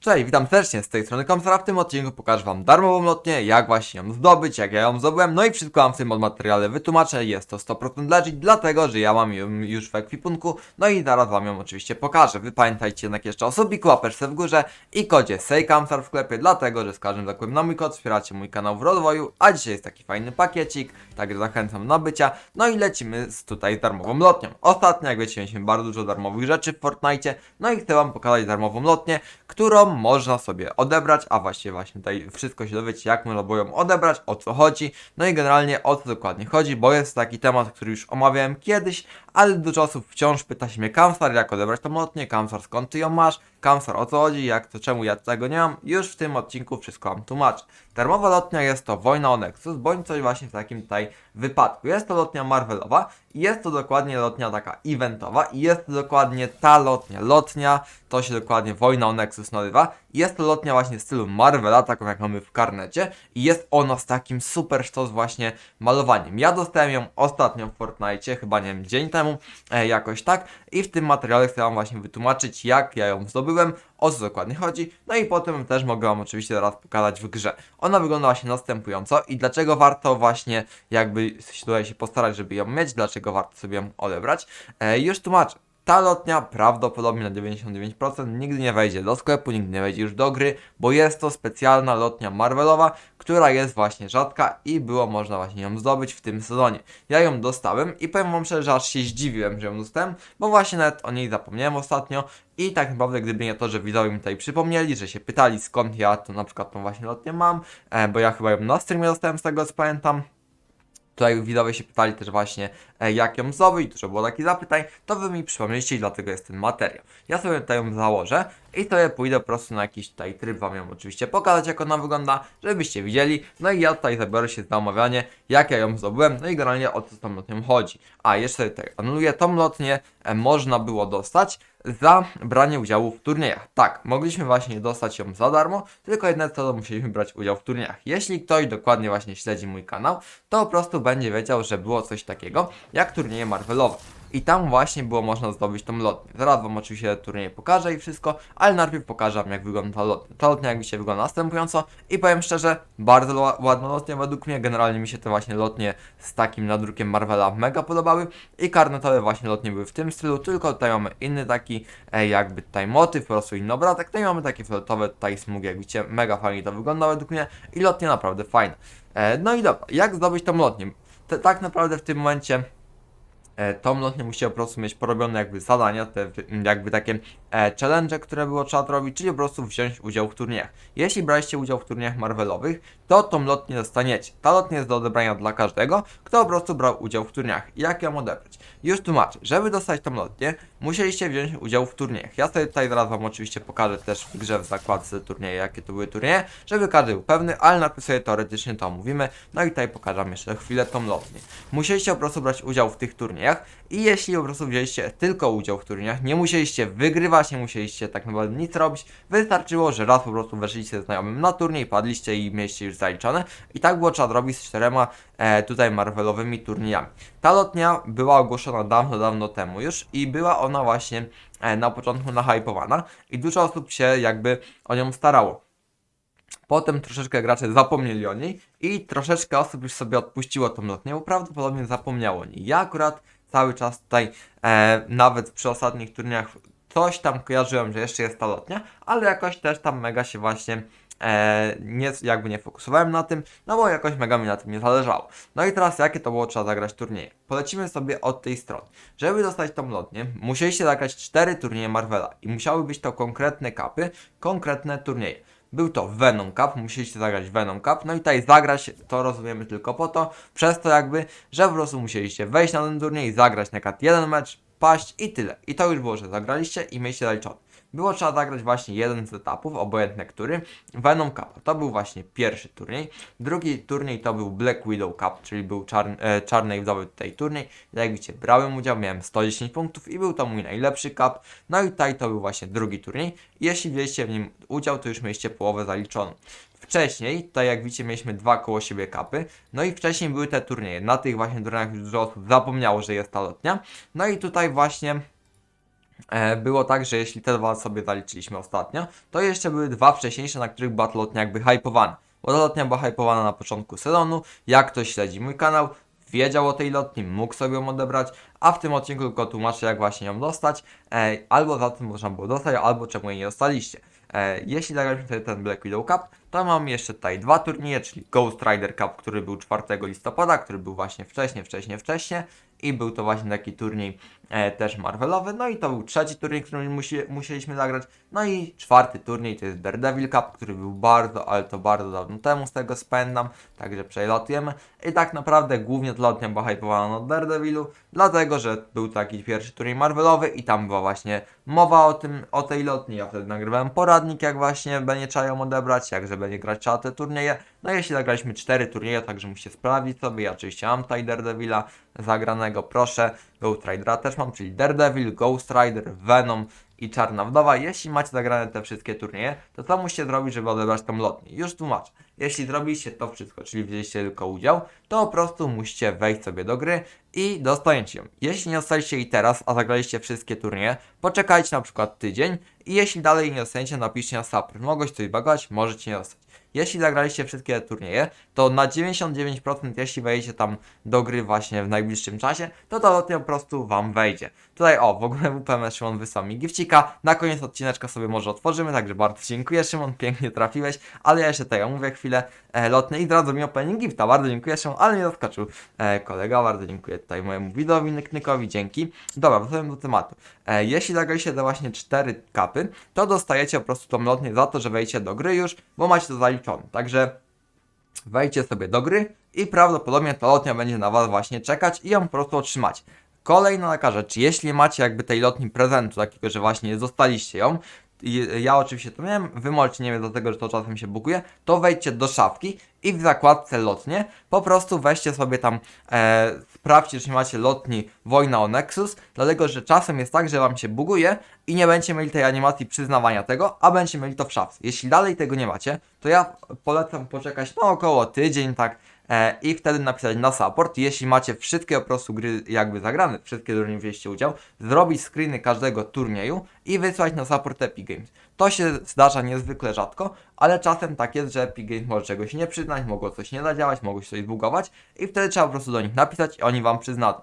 Cześć, witam serdecznie z tej strony Komsara. W tym odcinku pokażę Wam darmową lotnię, jak właśnie ją zdobyć, jak ja ją zdobyłem, no i wszystko Wam w tym materiale wytłumaczę. Jest to 100% legit, dlatego że ja mam ją już w ekwipunku, no i zaraz Wam ją oczywiście pokażę. Wy pamiętajcie jednak jeszcze o subiku, łapeczce w górze i kodzie SEJKAMSAR w sklepie, dlatego że z każdym zakupem na mój kod wspieracie mój kanał w rozwoju, a dzisiaj jest taki fajny pakiecik, także zachęcam do nabycia. No i lecimy z tutaj z darmową lotnią. Ostatnio, jak wiecie, mieliśmy bardzo dużo darmowych rzeczy w Fortnite, no i chcę Wam pokazać darmową lotnię, którą można sobie odebrać, a właściwie właśnie tutaj wszystko się dowiecie, jak można było ją odebrać, o co chodzi, no i generalnie o co dokładnie chodzi, bo jest taki temat, który już omawiałem kiedyś, ale dużo osób wciąż pyta się mnie, Kamsar, jak odebrać tą lotnię, Kamsar, skąd ty ją masz, Kamsar, o co chodzi, jak to, czemu ja tego nie mam, już w tym odcinku wszystko wam tłumaczę. Darmowa lotnia jest to Wojna o Nexus, bądź coś właśnie w takim tutaj wypadku. Jest to lotnia Marvelowa i jest to dokładnie lotnia taka eventowa i jest to dokładnie ta lotnia. Lotnia to się dokładnie Wojna o Nexus nazywa. Jest to lotnia właśnie w stylu Marvela, taką jak mamy w karnecie i jest ona z takim super sztos właśnie malowaniem. Ja dostałem ją ostatnio w Fortnite, chyba nie wiem, dzień temu, e, jakoś tak i w tym materiale chcę wam właśnie wytłumaczyć jak ja ją zdobyłem, o co dokładnie chodzi, no i potem też mogę wam oczywiście teraz pokazać w grze. Ona wygląda właśnie następująco i dlaczego warto właśnie jakby się tutaj się postarać, żeby ją mieć, dlaczego warto sobie ją odebrać, e, już tłumaczę. Ta lotnia prawdopodobnie na 99% nigdy nie wejdzie do sklepu, nigdy nie wejdzie już do gry, bo jest to specjalna lotnia Marvelowa, która jest właśnie rzadka i było można właśnie ją zdobyć w tym sezonie. Ja ją dostałem i powiem wam szczerze, że aż się zdziwiłem, że ją dostałem, bo właśnie nawet o niej zapomniałem ostatnio i tak naprawdę gdyby nie to, że widzowie mi tutaj przypomnieli, że się pytali skąd ja to na przykład tą właśnie lotnię mam, e, bo ja chyba ją na streamie dostałem z tego co pamiętam, Tutaj widzowie się pytali też właśnie, e, jak ją zdobyć, dużo było takich zapytań, to wy mi przypomnieliście i dlatego jest ten materiał. Ja sobie tutaj ją założę i sobie pójdę po prostu na jakiś tutaj tryb, wam ją oczywiście pokazać, jak ona wygląda, żebyście widzieli. No i ja tutaj zabiorę się za omawianie, jak ja ją zdobyłem, no i generalnie o co tą lotnią chodzi. A jeszcze tutaj anuluję, tą lotnię e, można było dostać za branie udziału w turniejach. Tak, mogliśmy właśnie dostać ją za darmo, tylko jednak to musieliśmy brać udział w turniejach. Jeśli ktoś dokładnie właśnie śledzi mój kanał, to po prostu będzie wiedział, że było coś takiego jak turnieje Marvelowe. I tam właśnie było można zdobyć tą lotnię. Zaraz wam oczywiście turniej pokażę i wszystko, ale najpierw pokażę wam jak wygląda ta lotnia. Ta lotnia jak się wygląda następująco i powiem szczerze, bardzo ładna lotnia według mnie. Generalnie mi się te właśnie lotnie z takim nadrukiem Marvela mega podobały i karnetowe właśnie lotnie były w tym stylu, tylko tutaj mamy inny taki e, jakby tutaj motyw, po prostu inny obrazek. No i mamy takie fioletowe tutaj smugi, jak widzicie, mega fajnie to wygląda według mnie i lotnie naprawdę fajne. E, no i dobra, jak zdobyć tą lotnię? Te, tak naprawdę w tym momencie e, tą lotnię musicie po prostu mieć porobione jakby zadania, te jakby takie e, challenge, które było trzeba robić, czyli po prostu wziąć udział w turniejach. Jeśli braliście udział w turniejach Marvelowych, to tą lotnię dostaniecie. Ta lotnia jest do odebrania dla każdego, kto po prostu brał udział w turniejach. Jak ją odebrać? Już tłumaczę. Żeby dostać tą lotnię, musieliście wziąć udział w turniejach. Ja sobie tutaj zaraz wam oczywiście pokażę też w grze w zakładce turnieje, jakie to były turnieje, żeby każdy był pewny, ale najpierw sobie teoretycznie to omówimy. No i tutaj pokażę jeszcze chwilę tą lotnię. Musieliście po prostu brać udział w tych turniejach i jeśli po prostu wzięliście tylko udział w turniejach, nie musieliście wygrywać, nie musieliście tak naprawdę nic robić, wystarczyło, że raz po prostu weszliście ze znajomym na turniej, padliście i mieliście już zaliczone i tak było trzeba robić z czterema tutaj Marvelowymi turniejami. Ta lotnia była ogłoszona dawno, dawno temu już i była ona właśnie e, na początku nahypowana i dużo osób się jakby o nią starało. Potem troszeczkę gracze zapomnieli o niej i troszeczkę osób już sobie odpuściło tą lotnię, bo prawdopodobnie zapomniało o niej. Ja akurat cały czas tutaj, e, nawet przy ostatnich turniejach, coś tam kojarzyłem, że jeszcze jest ta lotnia, ale jakoś też tam mega się właśnie e, nie, jakby nie fokusowałem na tym, no bo jakoś mega mi na tym nie zależało. No i teraz jakie to było trzeba zagrać turnieje? Polecimy sobie od tej strony. Żeby dostać tą lotnię, musieliście zagrać cztery turnieje Marvela i musiały być to konkretne kapy, konkretne turnieje. Był to Venom Cup, musieliście zagrać Venom Cup, no i tutaj zagrać to rozumiemy tylko po to, przez to jakby, że po prostu musieliście wejść na ten turniej, zagrać na jeden mecz, paść i tyle. I to już było, że zagraliście i mieliście zaliczone. Było trzeba zagrać właśnie jeden z etapów, obojętny który, Venom Cup. To był właśnie pierwszy turniej. Drugi turniej to był Black Widow Cup, czyli był czarn, e, czarny i wdowy tutaj turniej. Jak widzicie, brałem udział, miałem 110 punktów i był to mój najlepszy cup. No i tutaj to był właśnie drugi turniej. Jeśli wzięliście w nim udział, to już mieliście połowę zaliczoną. Wcześniej, tutaj jak widzicie, mieliśmy dwa koło siebie kapy. No i wcześniej były te turnieje. Na tych właśnie turniejach dużo osób zapomniało, że jest ta lotnia. No i tutaj właśnie było tak, że jeśli te dwa sobie zaliczyliśmy ostatnio, to jeszcze były dwa wcześniejsze, na których była lotnia jakby hypowana. Bo ta lotnia była hypowana na początku sezonu, jak ktoś śledzi mój kanał, wiedział o tej lotni, mógł sobie ją odebrać, a w tym odcinku tylko tłumaczę, jak właśnie ją dostać, e, albo za tym można było dostać, albo czemu jej nie dostaliście. E, jeśli zagraliśmy sobie ten Black Widow Cup, to mam jeszcze tutaj dwa turnieje, czyli Ghost Rider Cup, który był 4 listopada, który był właśnie wcześniej, wcześniej, wcześniej i był to właśnie taki turniej e, też Marvelowy, no i to był trzeci turniej, który musi, musieliśmy zagrać, no i czwarty turniej to jest Daredevil Cup, który był bardzo, ale to bardzo dawno temu, z tego spędzam, także przelatujemy i tak naprawdę głównie ta lotnia była hypowana na Daredevilu, dlatego, że był taki pierwszy turniej Marvelowy i tam była właśnie mowa o tym, o tej lotni, ja wtedy nagrywałem poradnik, jak właśnie będzie trzeba ją odebrać, jak żeby nie grać trzeba te turnieje, no jeśli zagraliśmy cztery turnieje, także musicie sprawdzić sobie, ja oczywiście mam tutaj Daredevila zagranego, proszę, Ghost Ridera też czyli Daredevil, Ghost Rider, Venom i Czarna Wdowa. Jeśli macie zagrane te wszystkie turnieje, to co musicie zrobić, żeby odebrać tą lotnię? Już tłumaczę. Jeśli zrobiliście to wszystko, czyli wzięliście tylko udział, to po prostu musicie wejść sobie do gry i dostaniecie ją. Jeśli nie dostaliście jej teraz, a zagraliście wszystkie turnieje, poczekajcie na przykład tydzień i jeśli dalej nie dostaniecie, napiszcie na. Mogło się coś bagować, możecie nie dostać. Jeśli zagraliście wszystkie turnieje, to na 99% jeśli wejdziecie tam do gry właśnie w najbliższym czasie, to ta lotnia po prostu Wam wejdzie. Tutaj o, w ogóle WPM Szymon wysłał mi gifcika, na koniec odcineczka sobie może otworzymy, także bardzo dziękuję Szymon, pięknie trafiłeś, ale ja jeszcze tutaj omówię chwilę e, lotny i zdradzę mi opening gifta, bardzo dziękuję Szymon, ale mnie zaskoczył e, kolega, bardzo dziękuję tutaj mojemu widowi Nyknykowi, dzięki. Dobra, wracamy do tematu. E, jeśli zagraliście te właśnie 4 kapy, to dostajecie po prostu tą lotnię za to, że wejdziecie do gry już, bo macie to zaliczone, także wejdźcie sobie do gry i prawdopodobnie ta lotnia będzie na Was właśnie czekać i ją po prostu otrzymacie. Kolejna taka rzecz, jeśli macie jakby tej lotni prezentu, takiego, że właśnie dostaliście ją, i ja oczywiście to miałem, wy możecie nie wiem dlatego, że to czasem się buguje, to wejdźcie do szafki i w zakładce lotnie po prostu weźcie sobie tam, e, sprawdźcie, czy macie lotni Wojna o Nexus, dlatego, że czasem jest tak, że wam się buguje i nie będziecie mieli tej animacji przyznawania tego, a będziecie mieli to w szafce. Jeśli dalej tego nie macie, to ja polecam poczekać no około tydzień, tak, i wtedy napisać na support. Jeśli macie wszystkie po prostu gry jakby zagrane, wszystkie turnieje wzięliście udział, zrobić screeny każdego turnieju i wysłać na support Epic Games. To się zdarza niezwykle rzadko, ale czasem tak jest, że Epic Games może czegoś nie przyznać, mogło coś nie zadziałać, mogło się coś zbugować i wtedy trzeba po prostu do nich napisać i oni wam przyznają.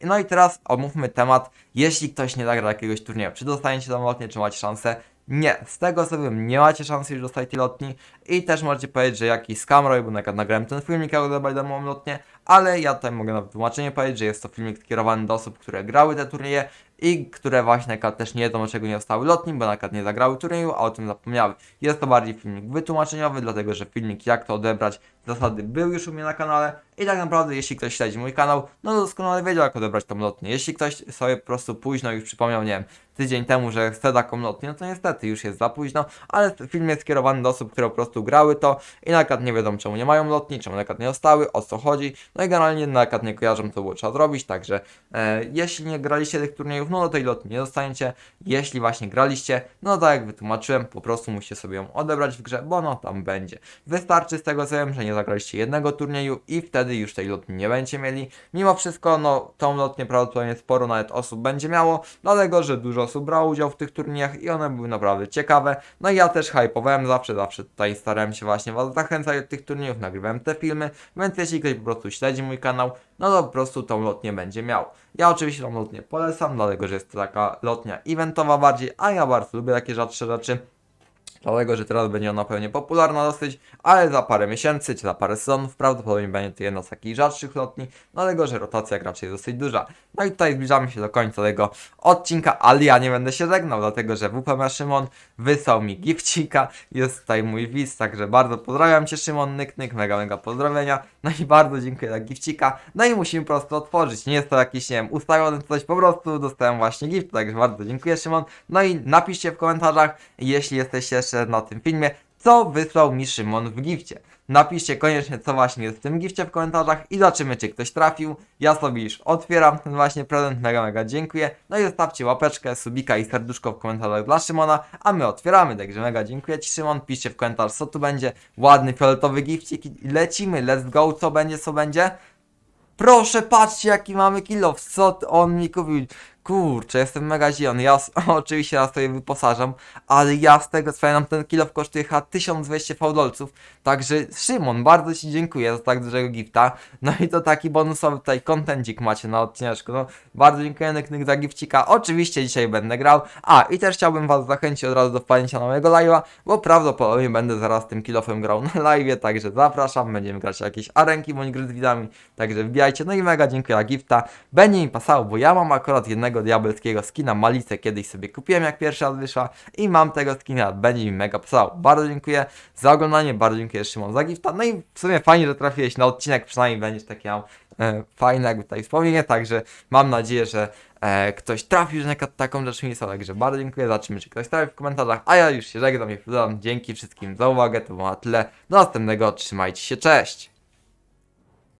No i teraz omówmy temat, jeśli ktoś nie zagra jakiegoś turnieju, czy dostaniecie tam lotnię, czy macie szansę? Nie, z tego co wiem, nie macie szansy już dostać tej lotni i też możecie powiedzieć, że jakiś scam robi, bo nagrałem ten filmik, jak odebrać darmową lotnię, ale ja tutaj mogę na wytłumaczenie powiedzieć, że jest to filmik skierowany do osób, które grały te turnieje i które właśnie na też nie wiedzą, dlaczego nie dostały lotni, bo na przykład nie zagrały turnieju, a o tym zapomniały. Jest to bardziej filmik wytłumaczeniowy, dlatego że filmik jak to odebrać zasady był już u mnie na kanale i tak naprawdę jeśli ktoś śledzi mój kanał, no to doskonale wiedział jak odebrać tą lotnię. Jeśli ktoś sobie po prostu późno już przypomniał, nie wiem, tydzień temu, że chce taką lotnię, no to niestety już jest za późno, ale film jest skierowany do osób, które po prostu grały to i na przykład nie wiedzą czemu nie mają lotni, czemu na przykład nie dostały, o co chodzi, no i generalnie na przykład nie kojarzą co było trzeba zrobić, także e, jeśli nie graliście tych turniejów, no to tej lotni nie dostaniecie, jeśli właśnie graliście, no tak jak wytłumaczyłem, po prostu musicie sobie ją odebrać w grze, bo no tam będzie. Wystarczy z tego co wiem, że nie zagraliście jednego turnieju i wtedy już tej lotni nie będziecie mieli. Mimo wszystko, no tą lotnię prawdopodobnie sporo nawet osób będzie miało, dlatego że dużo osób brało udział w tych turniejach i one były naprawdę ciekawe. No i ja też hypowałem zawsze, zawsze tutaj starałem się właśnie was zachęcać do tych turniejów, nagrywałem te filmy, więc jeśli ktoś po prostu śledzi mój kanał, no to po prostu tą lotnię będzie miał. Ja oczywiście tą lotnię polecam, dlatego że jest to taka lotnia eventowa bardziej, a ja bardzo lubię takie rzadsze rzeczy. Dlatego, że teraz będzie ona pewnie popularna dosyć, ale za parę miesięcy czy za parę sezonów prawdopodobnie będzie to jedna z takich rzadszych lotni, dlatego, że rotacja graczy jest dosyć duża. No i tutaj zbliżamy się do końca tego odcinka, ale ja nie będę się żegnał, dlatego, że WPM Szymon wysłał mi gifcika, jest tutaj mój widz, także bardzo pozdrawiam Cię Szymon, nyk, nyk, mega, mega pozdrowienia, no i bardzo dziękuję za gifcika, no i musimy po prostu otworzyć, nie jest to jakiś, nie wiem, ustawiony coś, po prostu dostałem właśnie gift, także bardzo dziękuję Szymon, no i napiszcie w komentarzach, jeśli jesteście jeszcze na tym filmie, co wysłał mi Szymon w gifcie. Napiszcie koniecznie, co właśnie jest w tym gifcie w komentarzach i zobaczymy, czy ktoś trafił. Ja sobie już otwieram ten właśnie prezent, mega, mega dziękuję. No i zostawcie łapeczkę, subika i serduszko w komentarzach dla Szymona, a my otwieramy, także mega dziękuję Ci Szymon. Piszcie w komentarz, co tu będzie. Ładny, fioletowy gifcik i lecimy, let's go, co będzie, co będzie. Proszę, patrzcie jaki mamy kill off, co on mi kupił. Kurczę, jestem mega zielony. Ja oczywiście raz sobie wyposażam, ale ja z tego co nam ten kilo kosztuje chyba 1200 fałdolców. Także Szymon, bardzo Ci dziękuję za tak dużego gifta. No i to taki bonusowy tutaj kontencik macie na odcineczku. No, bardzo dziękuję Nyknyk za gifcika. Oczywiście dzisiaj będę grał. A, i też chciałbym Was zachęcić od razu do wpadnięcia na mojego live'a, bo prawdopodobnie będę zaraz tym kilofem grał na live'ie, także zapraszam. Będziemy grać jakieś arenki bądź gry z widzami, także wbijajcie. No i mega dziękuję za gifta. Będzie mi pasało, bo ja mam akurat jednego diabelskiego skina Malicę, kiedyś sobie kupiłem jak pierwszy raz wyszła i mam tego skina, będzie mi mega pasało. Bardzo dziękuję za oglądanie, bardzo dziękuję Szymon za gifta. No i w sumie fajnie, że trafiłeś na odcinek, przynajmniej będziesz takie miał e, fajne jakby tutaj wspomnienie, także mam nadzieję, że e, ktoś trafił, na taką rzecz mi także bardzo dziękuję, zobaczymy czy ktoś trafi w komentarzach, a ja już się żegnam i wydam. Dzięki wszystkim za uwagę, to było na tyle. Do następnego, trzymajcie się, cześć!